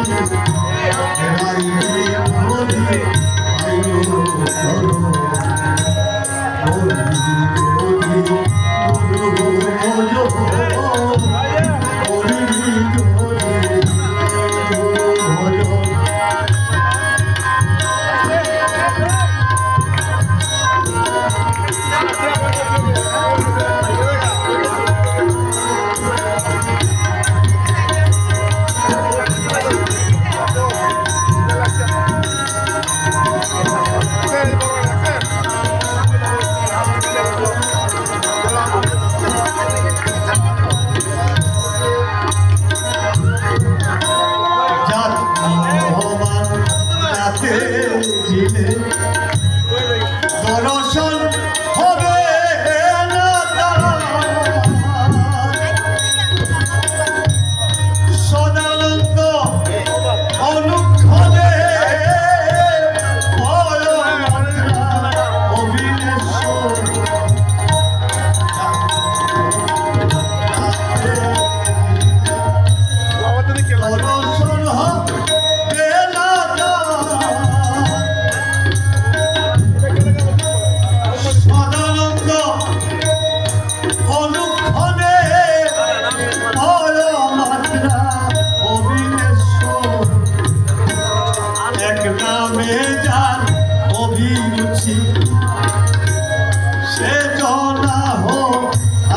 নিত্যাঞ্জলি Rilee Música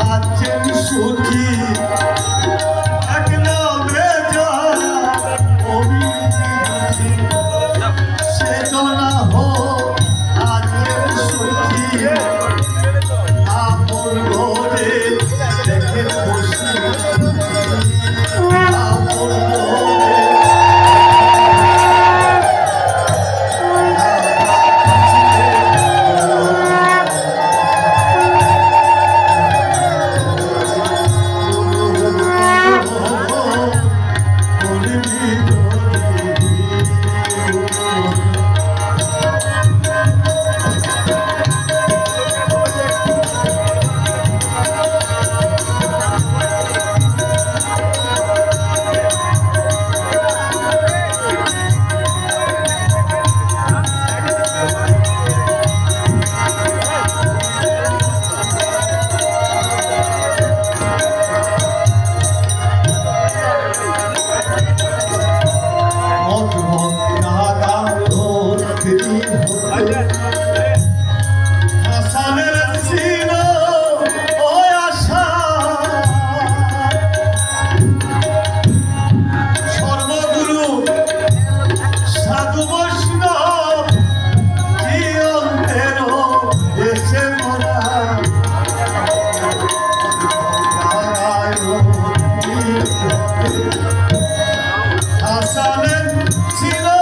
আছেন সুচি 第一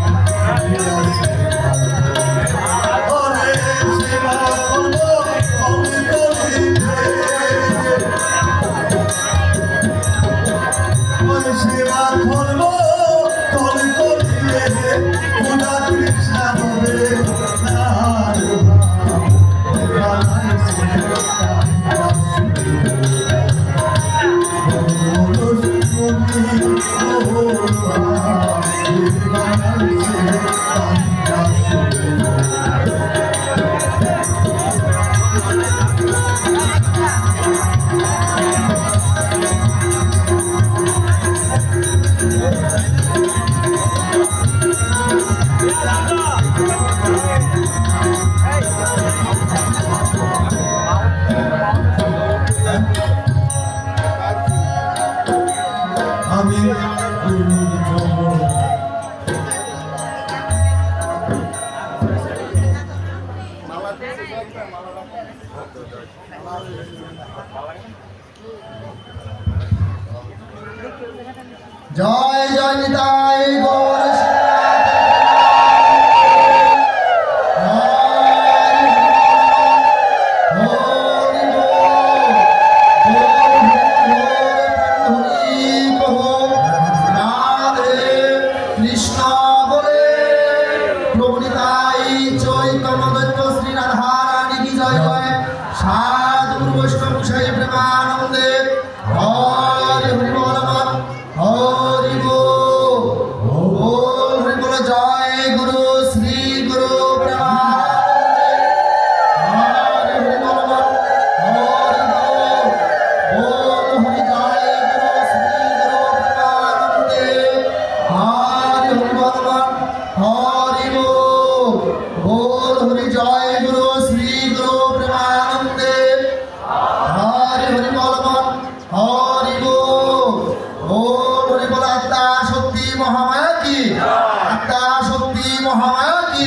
মহামায়া কি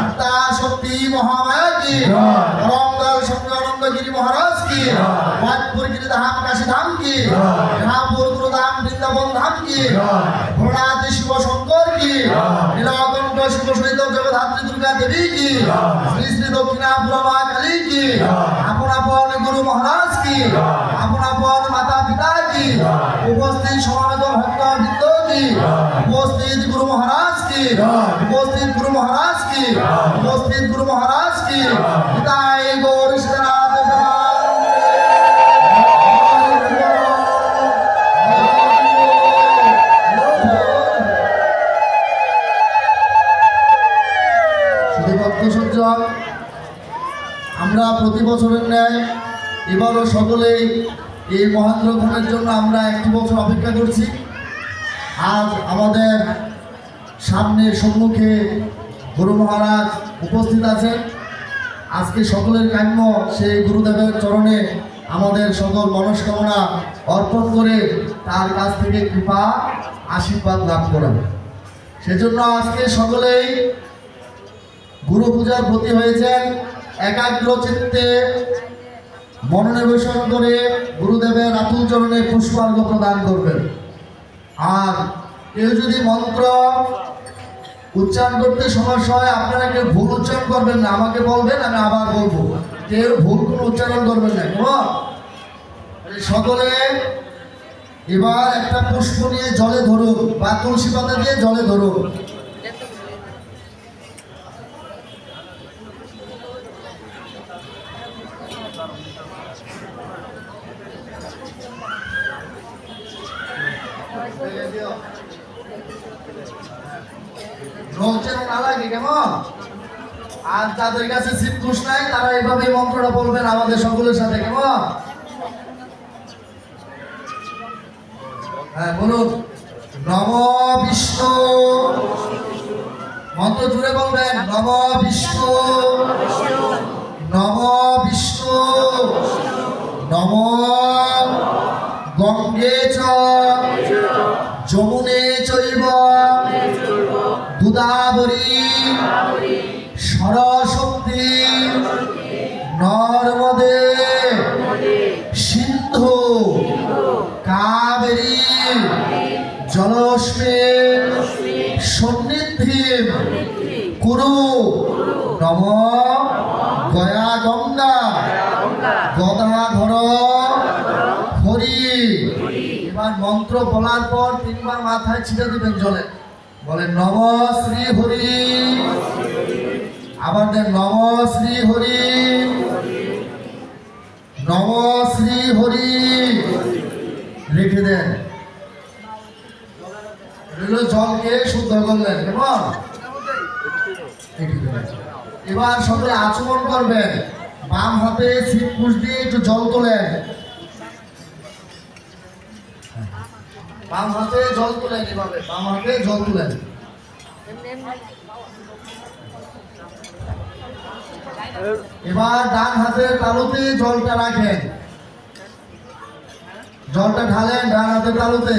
আত্মা শক্তি মহামায়া কি রঙ্গল সঙ্গে অনঙ্গগিরি মহারাজ কি মাধপুর গিরি ধাম কাশী ধাম কি ঠাকুর গুরু ধাম বৃন্দাবন ধাম কি ঘোড়াতে শিব শঙ্কর কি নীলকণ্ঠ শিব সহিত জগধাত্রী দুর্গা দেবী কি শ্রী শ্রী দক্ষিণা পুরমা কালী কি আপন আপন গুরু মহারাজ কি আপন আপন মাতা পিতা কি উপস্থিত সমাবেত ভক্ত বৃন্দ কি উপস্থিত গুরু মহারাজ গুরু মহারাজ কি উপস্থিত গুরু মহারাজ কি পিতাই গৌর সীতানাথ শুধু আমরা প্রতি বছরের ন্যায় এবারও সকলেই এই মহেন্দ্র ঘটের জন্য আমরা একটি বছর অপেক্ষা করছি। আজ আমাদের সামনে সম্মুখে গুরু মহারাজ উপস্থিত আছেন। আজকে সকলের কাম্য সেই গুরুদেবের চরণে আমাদের সকল মনস্কামনা অর্পণ করে তার কাছ থেকে কৃপা, আশীর্বাদ লাভ করেন। সেজন্য আজকে সকলেই গুরু পূজার প্রতি হয়েছেন একাগ্র চিত্তে মনোনিবেশন করে গুরুদেবের আতুল চরণে পুষ্পার্ঘ প্রদান করবেন। আর কেউ যদি মন্ত্র উচ্চারণ করতে সমস্যা হয়, আপনারা কেউ ভুল উচ্চারণ করবেন না, আমাকে বলবেন, আমি আবার বলব। কেউ ভুল কোনো উচ্চারণ করবেন না, কেমন? সকলে, এবার একটা পুষ্প নিয়ে জলে ধরুন, বা তুলসী পাতা দিয়ে জলে ধরুন রোজের না লাগে কেমন আর যাদের কাছে শীত ঘুষ নাই তারা এইভাবে মন্ত্রটা বলবেন আমাদের সকলের সাথে, কেমন? হ্যাঁ বলুন। নম বিষ্ণু। মন্ত্র জুড়ে বলবেন, নম বিষ্ণু। নম বিষ্ণু। নম গঙ্গে চ। যমুনে চৈব। দুদাবরী। সরস্বতী নর্মদে সিন্ধু কাবেরী জলস্মে সন্নিধি কুরু নম গয়া গঙ্গা গদাধর হরি এবার মন্ত্র বলার পর তিনবার মাথায় ছিটে দিবেন জলে। বলে নম শ্রী হরি। আবার দেন, নম শ্রী হরি। নম শ্রী হরি। রেখে দেন। জলকে শুদ্ধ করলেন, কেমন? এবার সকলে আচমন করবেন। বাম হাতে ছিপ পুষ দিয়ে একটু জল তোলেন। বাম হাতে জল তোলেন এভাবে, বাম হাতে জল তুলেন। এবার ডান হাতের তালুতে জলটা রাখেন। জলটা ঢালেন ডান হাতের তালুতে।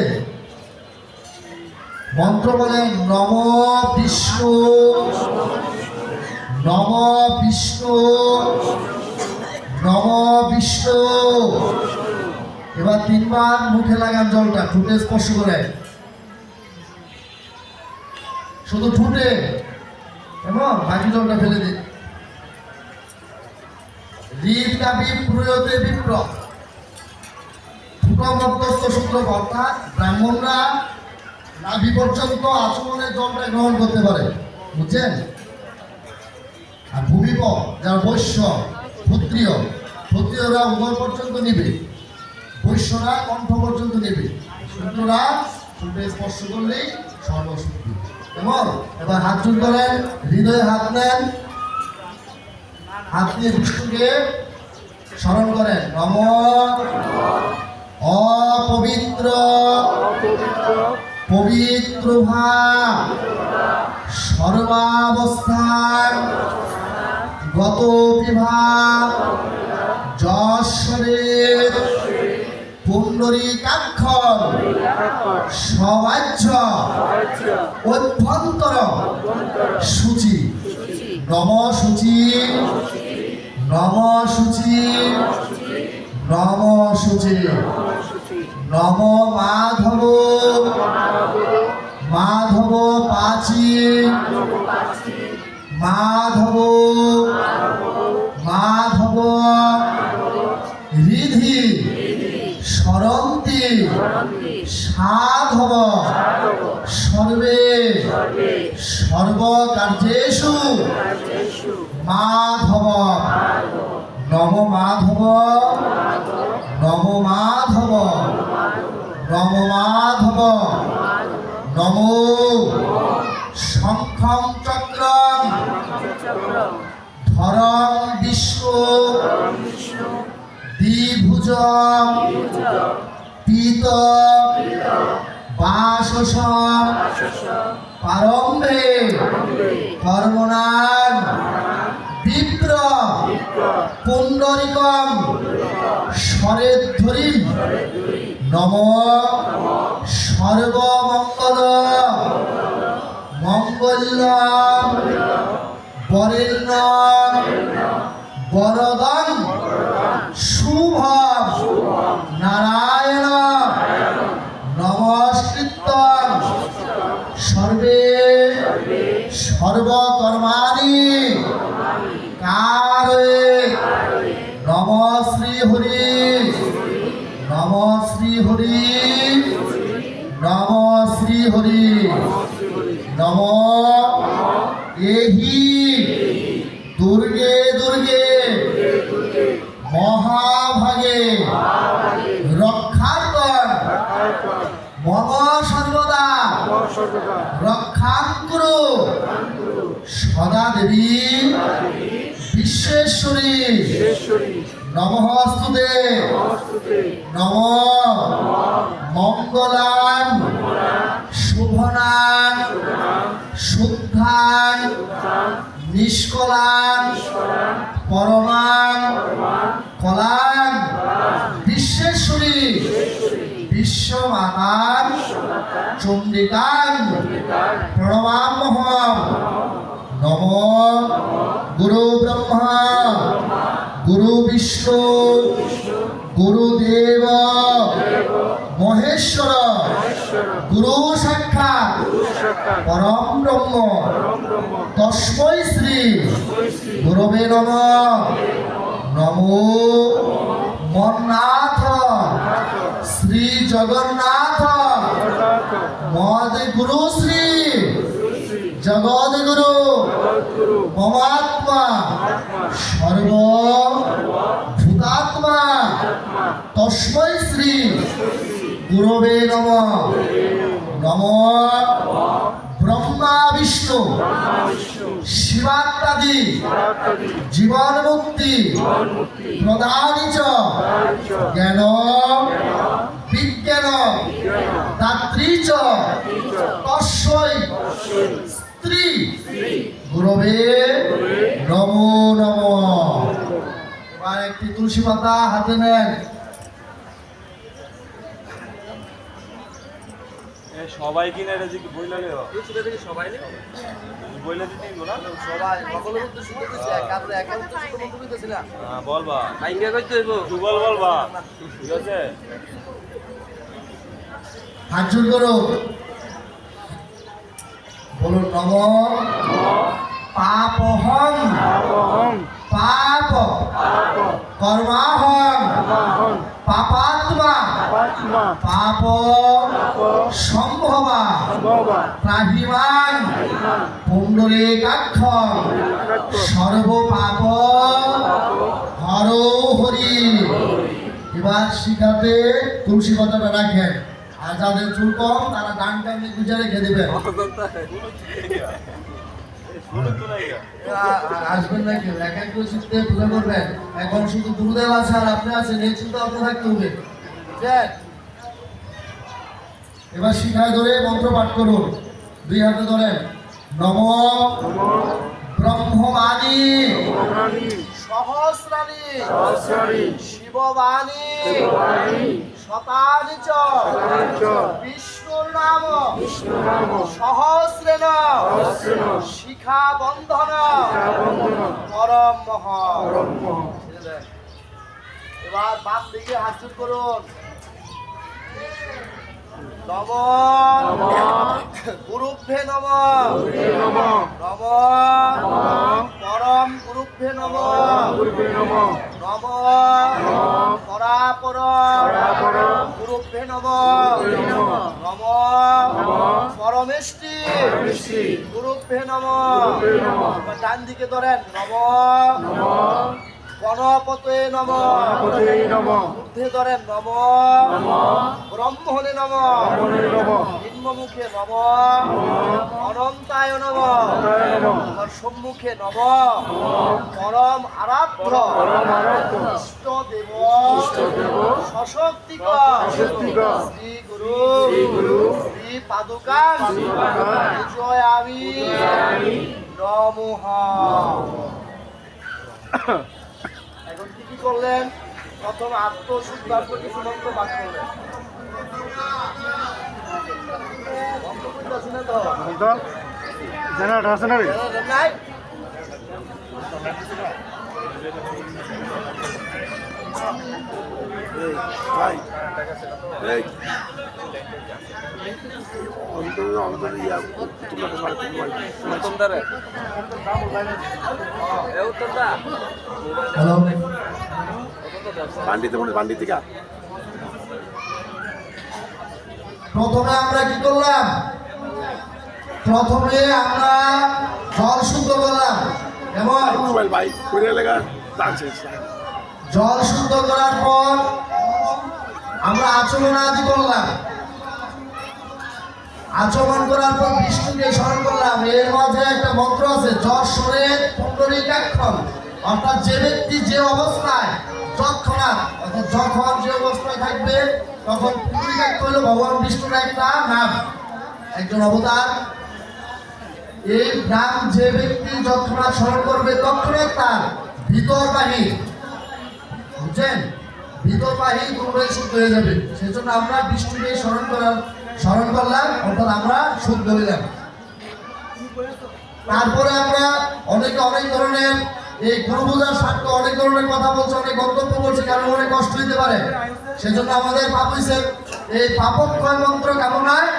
মন্ত্র বলেন, নম বিষ্ণু নম বিষ্ণু নম বিষ্ণু। এবার তিনবার মুখে লাগান জলটা, ঠুটে স্পর্শ করে। শুধু ঠুটে এবং বাকি জলটা ফেলে দিন। ফুটমধ্যস্থ সূত্র ব্রাহ্মণরা নাভি পর্যন্ত আচমনের জলটা গ্রহণ করতে পারে। বুঝছেন? আর ভূমিপ, যারা বৈশ্য, ক্ষত্রিয়, ক্ষত্রিয়রা উদর পর্যন্ত নিবে। বৈশ্যরা কণ্ঠ পর্যন্ত নেবে। শূদ্ররা শুনতে স্পর্শ করলেই সর্বশক্তি এবং এবার হাত জোর করেন, হৃদয়ে হাত নেন দিয়ে বিষ্ণুকে স্মরণ করেন নম অপবিত্র, পবিত্র ভাব সর্বাবস্থান, গত বিভাগ যশ্বরের পুণ্ডরীকাক্ষর সবাহ্য অভ্যন্তর, সূচি নম সূচি নম শুচি নম মাধব মাধব পাচি। মাধব। মাধব। সরন্তি সাধব। সর্বে। সর্বকার্যেষু। মাধব। নম মাধব। নম মাধব। নম মাধব। নম। শঙ্খম চক্রম ধরম বিষ্ণু। দ্বিভুজম পীত বাসসম পারম্ভে কর্মণান বিপ্র। পুণ্ডরিকম। স্বরেধ্বরি নম। সর্বমঙ্গল। মঙ্গল বরেণ্য। বরদং। সর্বকর্মাণি। কারে? নম শ্রী হরি। নম শ্রী হরি। নম শ্রী হরি। নম। এহি। দুর্গে দুর্গে। মহাভাগে। রক্ষার্থন মম সর্বদা। রক্ষাঙ্কুরু সদা দেবী বিশ্বেশ্বরী। নমস্তুতে নম মঙ্গলান। শুভনান। শুদ্ধান। নিষ্কলান। পরমান কলান। বিশ্বেশ্বরী। বিশ্বমাতান চণ্ডিকান প্রণমামহম নম গুরু ব্রহ্মা গুরু বিষ্ণু গুরুদেব মহেশ্বর গুরু সাক্ষাৎ পরম ব্রহ্ম তস্মৈ শ্রী গুরবে নম নমো মন্নাথ শ্রী জগন্নাথ মদ গুরু শ্রী জগৎ গুরু মমাত্মা সর্ব ভূতাত্মা, তস্মৈ শ্রী গুরবে নম। নম ব্রহ্মা বিষ্ণু, শিবাত্মাদি জীবন মুক্তি প্রদানি চ। জ্ঞান, বিজ্ঞান, দাত্রী চ। তস্যই স্ত্রী? গুরবে? নমো নম। এবার একটি তুলসী পাতা হাতে নেন। সবাই কিনে এটা যে বইলা নেও বইলা দিতে না? সবাই সকলের মধ্যে শুনতেছি একাত্রে একাত্রে শুনতে বলতেছি না। হ্যাঁ বলবা। আইঙ্গা কইতে হইব। তুই বল বলবা। ঠিক আছে? হাত জোর করো। বলুন নম পাপহং। পাপ। কর্মাহং। পাপাত্মা। পাপ। সম্ভবা। প্রাহিমান। পুণ্ডরীকাক্ষ সর্ব পাপ হর হরি। এবার শিখাতে তুলসী পাতাটা রাখেন আর যাদের চুল কম তারা ডান টাইমে গুজে রেখে আসবেন না কেউ একা কেউ শিখতে পূজা করবেন? এখন শুধু গুরুদেব আছে আর আপনি আছেন এই চিন্তা আপনি থাকতে হবে। এবার শিখায় ধরে মন্ত্র পাঠ করুন। দুই হাতে ধরেন। নম ব্রহ্মবাণী। সহস্রাণী। শিববাণী। শতানি চ বিষ্ণু বিষ্ণুর নাম। সহস্রেণ। শিখা বন্ধন পরম মহ। এবার বাম দিকে হাসুর করুন। নম। গুরুভ্যে নম। নম। পরম গুরুভ্যে নম। নম। পরাপর। গুরুভ্যে নম। নম। পরমেষ্টি। গুরুভ্যে নম। ডান দিকে ধরেন, নম। গণপতে নম। ঊর্ধ্বে ধরেন নম। ব্রহ্মণে নম। নিম্নমুখে নম। অনন্তায় নম। সম্মুখে নম। পরম আরাধ্য। ইষ্ট দেব। সশক্তিক। শ্রী গুরু শ্রী পাদুকা জয় আমি নমঃ। কি করলেন অথবা আত্মশুদ্ধার্থ কিছু মন্ত্র পাঠ করলেন জেনারেটর আছে না নাই? ভাই এই বান্ডিতে মনে বান্ডি থেকে প্রথমে আমরা কি করলাম? প্রথমে আমরা জল শুদ্ধ করলাম। এবং জল শুদ্ধ করার পর আমরা আচমন আজ করলাম। আচমন করার পর বিষ্ণুকে স্মরণ করলাম। এর মাঝে একটা মন্ত্র আছে যশোরে পুণ্ডরিকাক্ষণ অর্থাৎ যে ব্যক্তি যে অবস্থায় তৎক্ষণাৎ অর্থাৎ যখন যে অবস্থায় থাকবে, তখন পুণ্ডরিকাক্ষ হলো ভগবান বিষ্ণুর একটা নাম, একজন অবতার। এই নাম যে ব্যক্তি যৎক্ষণাৎ স্মরণ করবে তৎক্ষণাৎ তার ভিতর বাহির বুঝছেন? ভিতর বাহির পুরোটাই শুদ্ধ হয়ে যাবে। সেজন্য আমরা বিষ্ণুকে স্মরণ করার স্মরণ করলাম, অর্থাৎ আমরা শুদ্ধ হইলাম। তারপরে আমরা অনেকে অনেক ধরনের এই গুরু পূজার স্বার্থে অনেক ধরনের কথা বলছে, অনেক গন্তব্য বলছে, কারণ অনেক কষ্ট হইতে পারে। সেজন্য আমাদের পাপ হয়েছে এই পাপক্ষয় মন্ত্র কামনায়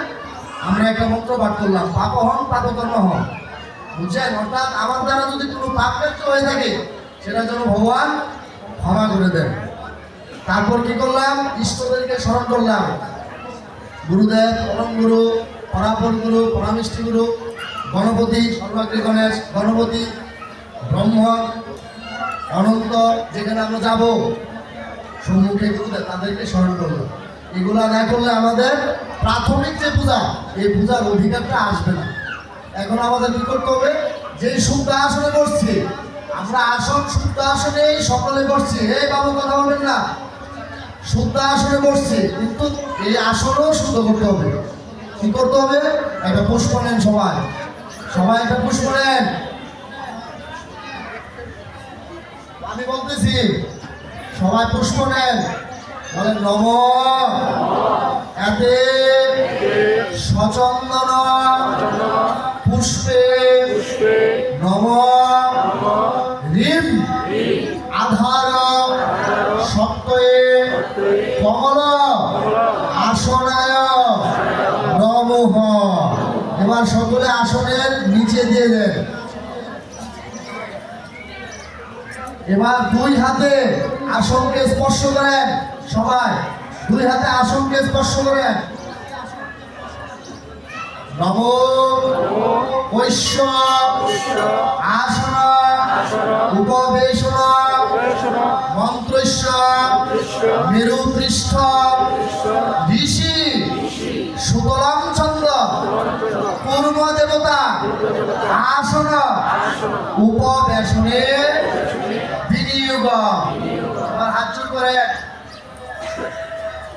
আমরা একটা মন্ত্র পাঠ করলাম, পাপ হন পাপকর্ম হন বুঝছেন? অর্থাৎ আমার দ্বারা যদি কোনো পাপ হয়ে থাকে, সেটা যেন ভগবান ক্ষমা করে দেন। তারপর কি করলাম? ইষ্টদেরকে স্মরণ করলাম। গুরুদেব পরম গুরু পরাপর গুরু, পরামিষ্টি গুরু, গণপতি, সর্বাগ্রী গণেশ, গণপতি, ব্রহ্ম, অনন্ত, যেখানে আমরা যাব, সম্মুখে গুরুদেব তাদেরকে স্মরণ করল। এগুলা না করলে আমাদের প্রাথমিক যে পূজা, এই পূজার অধিকারটা আসবে না। এখন আমাদের কি করতে হবে? যে শুদ্ধ আসনে বসছি, আমরা আসন শুদ্ধ আসনেই সকলে বসছি। এই বাবু কথা বলবেন না। শুদ্ধ আসনে বসছি, কিন্তু এই আসনও শুদ্ধ করতে হবে। কি করতে হবে? একটা পুষ্প নেন সবাই। সবাই একটা পুষ্প নেন। আমি বলতেছি, সবাই পুষ্প নেন। বলেন, নম। এতে সচন্দন পুষ্পে নম। ঋণ আধার সত্যয়ে এবার সকলে আসনের নিচে দিয়ে দেন। এবার দুই হাতে আসনকে স্পর্শ করেন সবাই। দুই হাতে আসনকে স্পর্শ করেন। নম। ঐশ্ব আসন উপবেশন মন্ত্রস্য মেরু পৃষ্ঠ ঋষি সুতরাং চন্দ্র পূর্ব দেবতা আসন উপবেশনে বিনিয়োগ। হাত জোর করে।